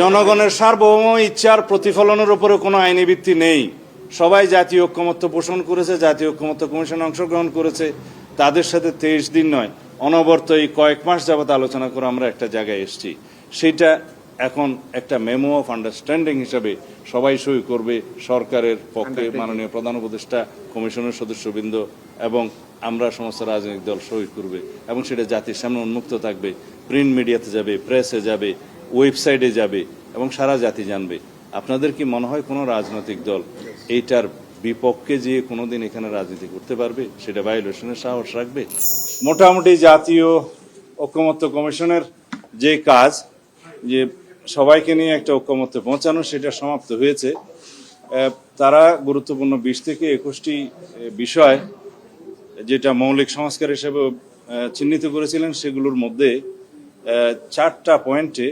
জনগণের সার্বভৌম ইচ্ছার প্রতিফলনের উপরে কোনো আইনি ভিত্তি নেই। সবাই জাতীয় ঐক্যমত্য পোষণ করেছে জাতীয় ঐক্যমত্য কমিশন অংশগ্রহণ করেছে। তাদের সাথে তেইশ দিন নয় অনবর্ত এই কয়েক মাস যাবত আলোচনা করে আমরা একটা জায়গায় এসেছি। সেটা এখন একটা মেমো অফ আন্ডারস্ট্যান্ডিং হিসাবে সবাই সই করবে সরকারের পক্ষে মাননীয় প্রধান উপদেষ্টা কমিশনের সদস্যবৃন্দ এবং আমরা সমস্ত রাজনৈতিক দল সই করবে এবং সেটা জাতির সামনে উন্মুক্ত থাকবে। প্রিন্ট মিডিয়াতে যাবে প্রেসে যাবে ওয়েবসাইটে যাবে এবং সারা জাতি জানবে। আপনাদের কি মনে হয় কোনো রাজনৈতিক দল এইটার বিপক্ষে যে কোনোদিন এখানে রাজনীতি করতে পারবে? সেটা ভায়োলেশনের সাহস রাখবে? মোটামুটি জাতীয় ঐক্যমত্য কমিশনের যে কাজ, যে সবাইকে নিয়ে একটা ঐক্যমত্যে পৌঁছানো, সেটা সমাপ্ত হয়েছে। তারা গুরুত্বপূর্ণ বিশ থেকে একুশটি বিষয়, যেটা মৌলিক সংস্কার হিসেবে চিহ্নিত করেছিলেন, সেগুলোর মধ্যে চারটা পয়েন্টে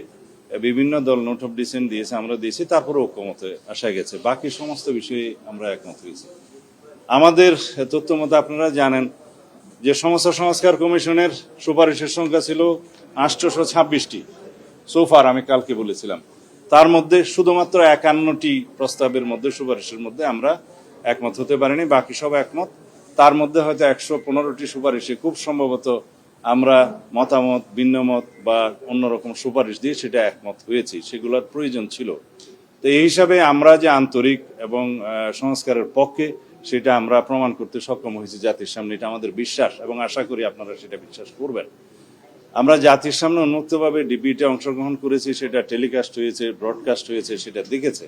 বিভিন্ন দল নোট অফ ডিসেন্ট দিয়েছে, আমরা দিয়েছি, তারপরে ঐক্যমতে আসা গেছে। বাকি সমস্ত বিষয়ে আমরা একমত হয়েছি। আমাদের তথ্য মতো আপনারা জানেন যে সমস্ত সংস্কার কমিশনের সুপারিশের সংখ্যা ছিল আটশোশো ছাব্বিশটি। সোফার আমি কালকে বলেছিলাম। তার মধ্যে শুধুমাত্র একান্নটি প্রস্তাবের মধ্যে, সুপারিশের মধ্যে আমরা একমত হতে পারিনি, বাকি সব একমত। তার মধ্যে হয়তো একশো পনেরোটি সুপারিশে খুব সম্ভবত আমরা মতামত, ভিন্নমত বা অন্যরকম সুপারিশ দিয়ে সেটা একমত হয়েছি, সেগুলোর প্রয়োজন ছিল। তো এই হিসাবে আমরা যে আন্তরিক এবং সংস্কারের পক্ষে সেটা আমরা প্রমাণ করতে সক্ষম হয়েছি জাতির সামনে, এটা আমাদের বিশ্বাস এবং আশা করি আপনারা সেটা বিশ্বাস করবেন। আমরা জাতির সামনে উন্মুক্তভাবে ডিবিতে অংশগ্রহণ করেছি, সেটা টেলিকাস্ট হয়েছে, ব্রডকাস্ট হয়েছে, সেটা দেখেছে।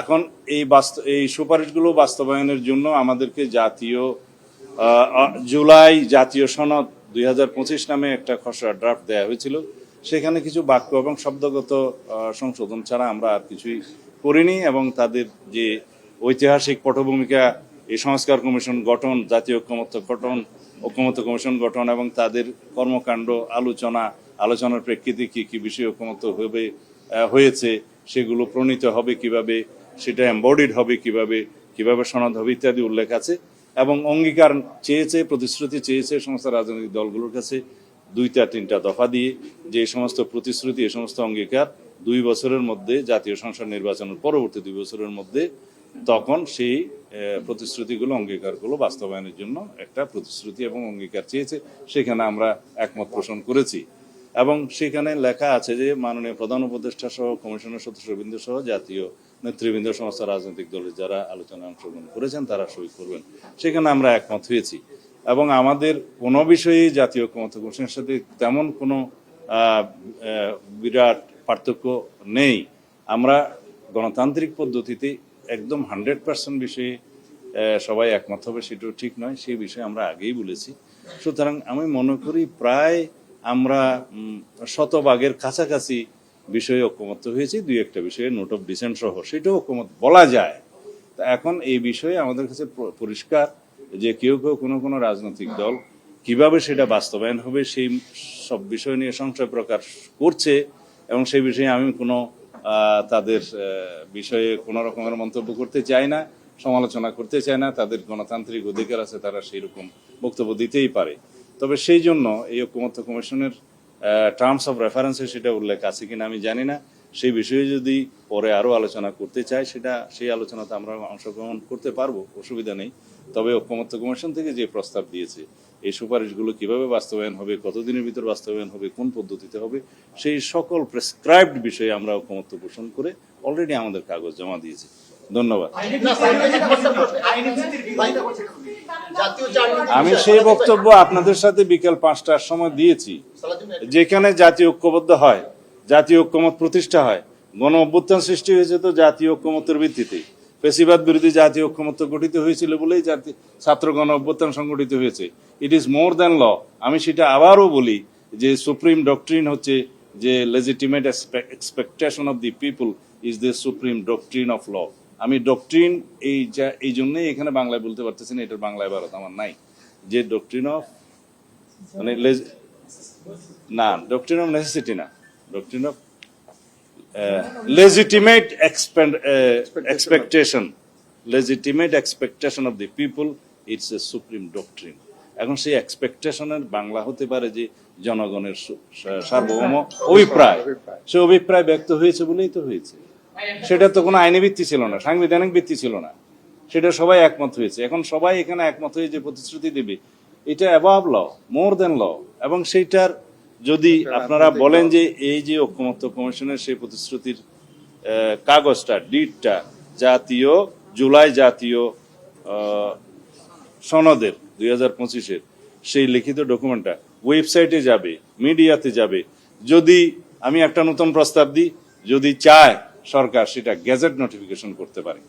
এখন এই বাস্ত, এই সুপারিশগুলো বাস্তবায়নের জন্য আমাদেরকে জাতীয় জুলাই জাতীয় সনদ দু হাজার পঁচিশ নামে একটা খসড়া ড্রাফট দেওয়া হয়েছিল। সেখানে কিছু বাক্য এবং শব্দগত সংশোধন ছাড়া আমরা আর কিছুই করিনি এবং তাদের যে ঐতিহাসিক পটভূমিকা, এই সংস্কার কমিশন গঠন, জাতীয় ঐক্যমত্য গঠন, ঐক্যমত্য কমিশন গঠন এবং তাদের কর্মকাণ্ড, আলোচনা, আলোচনার প্রেক্ষিতে কি কি বিষয় ঐক্যমত্য হবে হয়েছে, সেগুলো প্রণীত হবে কীভাবে, সেটা এম্বডিড হবে কীভাবে কীভাবে সনদ হবে ইত্যাদি উল্লেখ আছে। এবং অঙ্গীকার চেয়েছে, প্রতিশ্রুতি চেয়েছে সমস্ত রাজনৈতিক দলগুলোর কাছে দুইটা, তিনটা দফা দিয়ে যে সমস্ত প্রতিশ্রুতি, এ সমস্ত অঙ্গীকার দুই বছরের মধ্যে, জাতীয় সংসদ নির্বাচনের পরবর্তী দুই বছরের মধ্যে, তখন সেই প্রতিশ্রুতিগুলো, অঙ্গীকারগুলো বাস্তবায়নের জন্য একটা প্রতিশ্রুতি এবং অঙ্গীকার চেয়েছে, সেখানে আমরা একমত পোষণ করেছি। এবং সেখানে লেখা আছে যে, মাননীয় প্রধান উপদেষ্টা সহ, কমিশনের সদস্যবৃন্দ সহ, জাতীয় নেতৃবৃন্দ সমস্ত রাজনৈতিক দলের যারা আলোচনায় অংশগ্রহণ করেছেন, তারা সই করবেন। সেখানে আমরা একমত হয়েছি। এবং আমাদের কোনো বিষয়ে জাতীয় ঐক্যমত্য কমিশনের সাথে তেমন কোনো বিরাট পার্থক্য নেই। আমরা গণতান্ত্রিক পদ্ধতিতে একদম হান্ড্রেড পার্সেন্ট বিষয়ে সবাই একমত হবে সেটাও ঠিক নয়, সেই বিষয়ে আমরা আগেই বলেছি। সুতরাং আমি মনে করি প্রায় আমরা শতভাগের কাছাকাছি বিষয়ে ঐক্যমত্য হয়েছি, দুই একটা বিষয়ে নোট অফ ডিসেন্ট সহ সেটাও ঐক্যমত বলা যায়। তা এখন এই বিষয়ে আমাদের কাছে পরিষ্কার যে কেউ কেউ কোনো কোনো রাজনৈতিক দল কীভাবে সেটা বাস্তবায়ন হবে সেই সব বিষয় নিয়ে সংশয় প্রকাশ করছে এবং সেই বিষয়ে আমি কোনো তাদের বিষয়ে কোনো রকমের মন্তব্য করতে চাই না, সমালোচনা করতে চাই না, তাদের গণতান্ত্রিক অধিকার আছে তারা সেই রকম বক্তব্য দিতেই পারে। তবে সেই জন্য এই ঐক্যমত্য কমিশনের টার্মস অফ রেফারেন্সে সেটা উল্লেখ আছে কিনা আমি জানি না। সেই বিষয়ে যদি পরে আরও আলোচনা করতে চাই সেটা সেই আলোচনাতে আমরা অংশগ্রহণ করতে পারব, অসুবিধা নেই। তবে ঐক্যমত্য কমিশন থেকে যে প্রস্তাব দিয়েছে, এই সুপারিশগুলো কীভাবে বাস্তবায়ন হবে, কতদিনের ভিতর বাস্তবায়ন হবে, কোন পদ্ধতিতে হবে, সেই সকল প্রেসক্রাইবড বিষয়ে আমরা ঐক্যমত্য পোষণ করে অলরেডি আমাদের কাগজ জমা দিয়েছি। ধন্যবাদ। আমি সেই বক্তব্য আপনাদের সাথে বিকেল পাঁচটার সময় দিয়েছি যেখানে জাতীয় ঐক্যবদ্ধ হয় জাতীয় ঐক্যমত প্রতিষ্ঠা হয় গণ অভ্যুত্থান সৃষ্টি হয়েছে তো জাতীয় ঐক্যমতের ভিত্তিতে। পেশিবাদ বিরোধী জাতীয় ঐক্যমত্য গঠিত হয়েছিল বলেই জাতীয় ছাত্র গণ অভ্যুত্থান সংগঠিত হয়েছে। ইট ইজ মোর দ্যান ল আমি সেটা আবারও বলি যে সুপ্রিম ডক্ট্রিন হচ্ছে যে legitimate expectation of the people is the supreme doctrine of law আমি ডক্ট্রিন এই যা এই জন্যই এখানে বাংলায় বলতে পারতেছি না এটার বাংলায় ভারত আমার নাই। যে ডক্ট্রিন অফ মানে না ডক্ট্রিন অফ নেসেসিটি না। Doctrine of legitimate expectation legitimate expectation of the people it's a supreme doctrine এখন সেই এক্সপেকটেশনের বাংলা হতে পারে যে জনগণের সার্বভৌম অভিপ্রায়। সে অভিপ্রায় ব্যক্ত হয়েছে বলেই তো হয়েছে। সেটা তো কোনো আইনি ভিত্তি ছিল না সাংবিধানিক ভিত্তি ছিল না। সেটা সবাই একমত হয়েছে। এখন সবাই এখানে একমত হয়ে যে প্রতিশ্রুতি দেবে এটা অ্যাবাভ ল মোর দেন ল এবং সেইটার যদি আপনারা বলেন যে এই যে ঐক্যমত্য কমিশনের সেই প্রতিশ্রুতির কাগজটা ডিটটা জাতীয় জুলাই জাতীয় সনদের দুই হাজার পঁচিশের সেই লিখিত ডকুমেন্টটা ওয়েবসাইটে যাবে মিডিয়াতে যাবে। যদি আমি একটা নতুন প্রস্তাব দিই যদি চায় সরকার সেটা গেজেট নোটিফিকেশন করতে পারে।